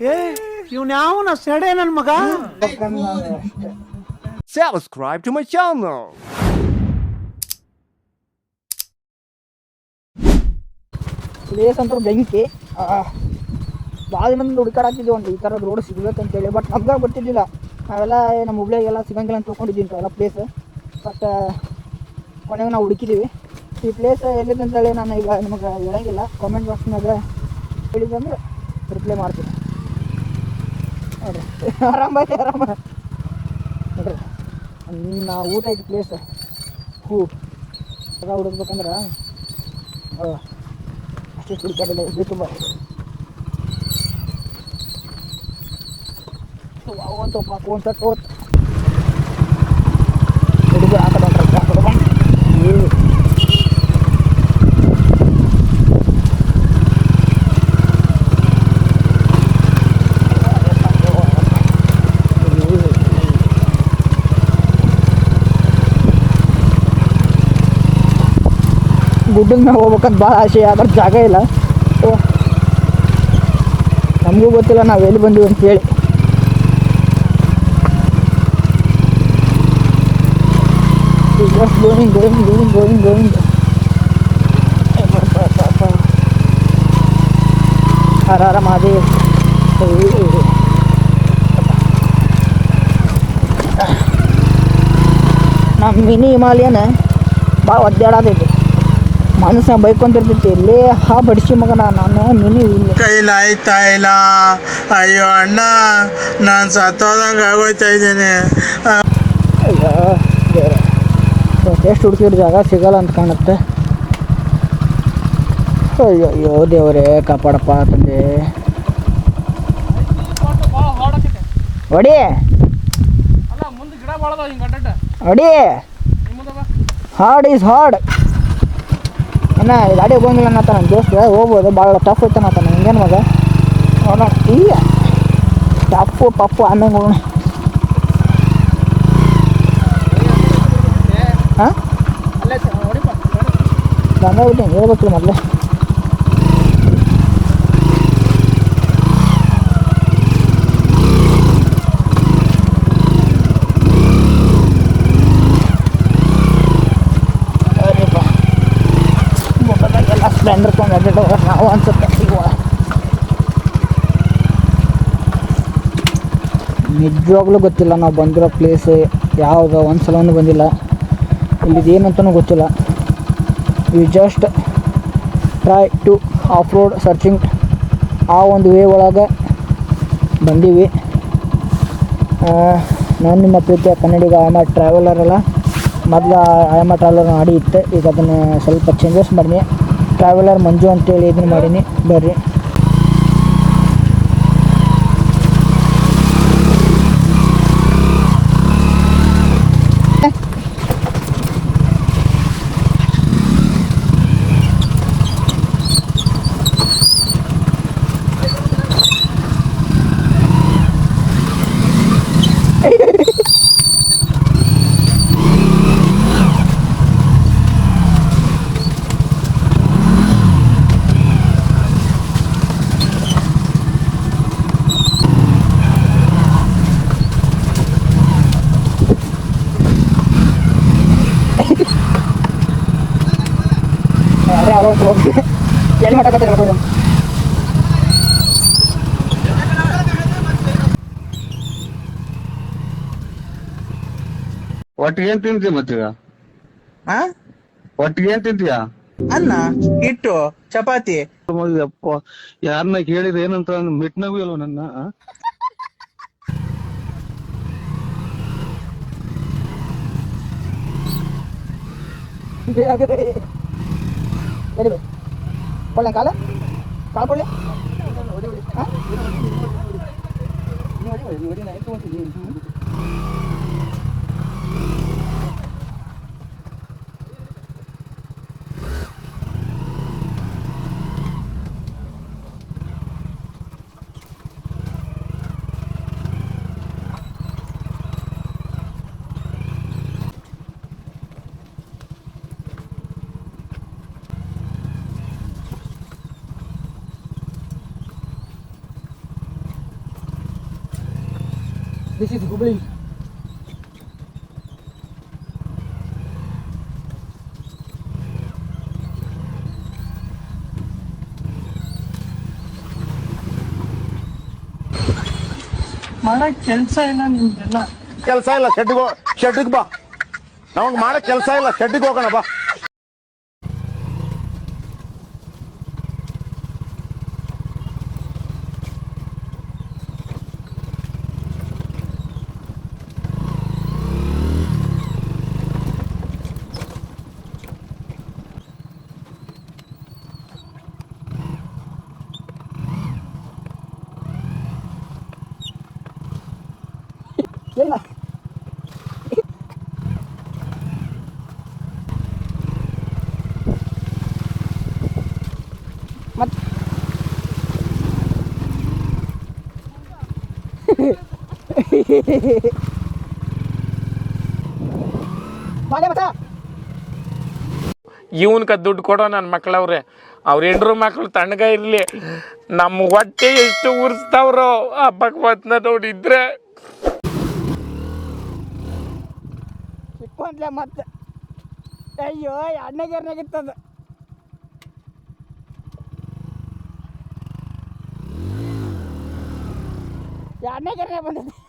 ಏ ಇವ್ನ ಯಾವನ ಸೆಡೆ ನನ್ ಮಗ? Subscribe to my channel. Place ಅಂತ ಬೆಂಕಿ. ಭಾಳ ದಿನದಿಂದ ಹುಡುಕಾಡತ್ತಿದ್ವಿ ಒಂದು ಈ ಥರ ರೋಡ್ ಸಿಗ್ಬೇಕಂತೇಳಿ ಬಟ್ ನಮ್ಗೆ ಗೊತ್ತಿದ್ದಿಲ್ಲ ನಾವೆಲ್ಲ ನಮ್ಮ ಹುಬ್ಳಿಯಾಗೆಲ್ಲ ಸಿಗಂಗಿಲ್ಲ ಅಂತ ತಿಳ್ಕೊಂಡಿದ್ದೀವಿ ಎಲ್ಲ ಪ್ಲೇಸ್ ಬಟ್ ಕೊನೆಗೆ ನಾವು ಹುಡುಕಿದ್ದೀವಿ ಈ ಪ್ಲೇಸ್ ಎಲ್ಲಿದೆ ಅಂತೇಳಿ ನಾನು ಈಗ ನಿಮಗೆ ಹೇಳಂಗಿಲ್ಲ. ಕಾಮೆಂಟ್ ಬಾಕ್ಸ್ನಾಗ ಹೇಳಿದಂದ್ರೆ ರಿಪ್ಲೈ ಮಾಡ್ತೀನಿ. ನೋಡ್ರಿ. ಆರಾಮ ಐತೆ, ಆರಾಮ. ನೋಡ್ರಿ. ನಾ ಊಟ ಐತಿ ಪ್ಲೇಸ್ ಹೂ. ಅದ ಹುಡುಕ್ಬೇಕಂದ್ರೆ ಅಷ್ಟೇ ಹುಡುಕಾಡಿಲ್ಲ ಇದು ತುಂಬ. ಒಂದು ಪಾಕು ಒಂದು ಸಟ್ ಹೋತ್ ಹುಡುಗ ಆ ಕಡೆ ಹೊಂಟ್ರಪ್ಪ, ಆ ಕಡೆ ಬಂದ್. ಏ ಗುಡ್ಡದ ಮ್ಯಾಗ ಹೋಗ್ಬೇಕಂತ ಭಾಳ ಆಸೆ, ಆದ್ರೆ ಜಾಗ ಇಲ್ಲ. ಓ. ನಮಗೂ ಗೊತ್ತಿಲ್ಲ ನಾವು ಎಲ್ಲಿ ಬಂದೀವಿ ಅಂತೇಳಿ just going going going going going Hara Hara Mahadev ನಮ್ಮ ಮಿನಿ ಹಿಮಾಲಯನ ಭಾಳ ಒದ್ದಾಡತೈತಿ ಮನಸ್ಸ ಬೈಕೊಂಡಿರ್ತೈತಿ ಇಲ್ಲಿ ಹಾ ಬಡಿಸಿ ಮಗನ ನಾನು ನೀನು ಇಲ್ಲಿ. ಕೈಲಾಯ್ತಾ ಇಲ್ಲ? ಅಯ್ಯೋ ಅಣ್ಣ ನಾನು ಸತ್ತೋದಂಗೆ ಆಗೋಯ್ತಾ ಇದ್ದೀನಿ. ಎಷ್ಟು ಹುಡುಕಿದ್ರು ಜಾಗ ಸಿಗಲ್ಲ ಅಂತ ಕಾಣುತ್ತೆ. ಅಯ್ಯೋ ಅಯ್ಯೋ ದೇವರೇ ಕಾಪಾಡಪ್ಪ ತಂದೆ. ಹೊಡಿ. ಅಲ್ಲ ಮುಂದೆ ಗಿಡ ಬಾಳದ ಹಿಂಗ ಅಡ್ಡ ಹೊಡಿ. ಹಾರ್ಡ್ ಈಸ್ ಹಾರ್ಡ್ ಅಣ್ಣ ಗಾಡಿ ಹೋಗಂಗಿಲ್ಲ ಅನ್ನತ್ತ ನನ್ನ ದೋಸ್ತ ಹೋಗ್ಬೋದು ಭಾಳ ಟಫ್ ಐತೆ ಅನ್ನತ್ತ ಹಿಂಗೇನು ಮಗ. ನೋಡೋಣ ಈಗ ಟಫು ಪಪ್ಪು ಆಮೇಲೆ ಹೋಗೋಣ ಹಾಂ? ಬಂದಾಗ್ಬಿಟ್ಟು ಹೇಳ್ಬೇಕಿಲ್ಲ ಮೊದಲೇ. ಅಡ್ಡಾಡೋ ನಾವು ಅನ್ಸುತ್ತೆ ಈಗ ನಿಜವಾಗ್ಲೂ ಗೊತ್ತಿಲ್ಲ, ನಾವು ಬಂದಿರೋ ಪ್ಲೇಸ್ ಯಾವುದು ಒಂದು ಸಲವೂ ಬಂದಿಲ್ಲ. ಇಲ್ಲಿದು ಏನಂತನೂ ಗೊತ್ತಿಲ್ಲ. You just try to off road searching ಆ ಒಂದು ವೇ ಒಳಗೆ ಬಂದೀವಿ. ನಾನು ನಿಮ್ಮ ಪ್ರೀತಿಯ ಕನ್ನಡಿಗ ಆಯಮ ಟ್ರಾವೆಲರ್ ಅಲ್ಲ. ಮೊದಲು ಆಯಮ ಟ್ರಾವೆಲರ್ ಮಾಡಿ ಇತ್ತು, ಈಗ ಅದನ್ನು ಸ್ವಲ್ಪ ಚೇಂಜಸ್ ಮಾಡೀನಿ. ಟ್ರಾವೆಲರ್ ಮಂಜು ಅಂತೇಳಿ ಇದನ್ನ ಮಾಡೀನಿ. ಬರ್ರಿ. ಹೋಗಿ ಎಲ್ಲಿ ಮಾತಾಡ್ತಾರೆ ನೋಡೋಣ ಒಟ್ಟಿಗೆ ಏನ್ ತಿಂತೀಯ ಮತ್ತೀಗ? ಆ? ಒಟ್ಟಿಗೆ ಏನ್ ತಿಂತೀಯ? ಅನ್ನ ಹಿಟ್ಟು ಚಪಾತಿ. ಅಪ್ಪ ಯಾರನ್ನ ಕೇಳಿದ್ರೆ ಏನಂತ ಮಿಟ್ನಾಗೂ ಇಲ್ವ ನನ್ನ ವೆರಿ ಗುಡ್ ಕೊಳ್ಳೆ ಕಾಲ ಕಾಲು ಕೊಳ್ಳೆ ದಿಸ್ is ಹುಬ್ಳಿ ಮಾಡಕ್ ಕೆಲ್ಸ ಇಲ್ಲ ನಿಮ್ದೆಲ್ಲ ಕೆಲಸ ಇಲ್ಲ ಶೆಡ್ಗೆ ಶೆಡ್ಗೆ ಬಾ. ನಮಗ್ ಮಾಡಕ್ ಕೆಲಸ ಇಲ್ಲ ಶೆಡ್ಗೆ ಹೋಗೋಣ ಬಾ ಇಲ್ಲ ಮತ್ ಬಾಳೆ ಮತ. ಇವನ್ಕ ದುಡ್ಡು ಕೊಡೋ ನನ್ನ ಮಕ್ಳವ್ರೆ. ಅವ್ರ ಹೆಂಡ್ರು ಮಕ್ಳು ತಣ್ಣಗ ಇರ್ಲಿ. ನಮ್ಮ ಹೊಟ್ಟೆ ಎಷ್ಟು ಉರ್ಸ್ತಾವ್ರೋ ಆ ಭಗವತ್ನ ನೋಡಿದ್ರೆ. ಮತ್ತೆ ಅಯ್ಯೋ યાદ નહીં કરીને પણ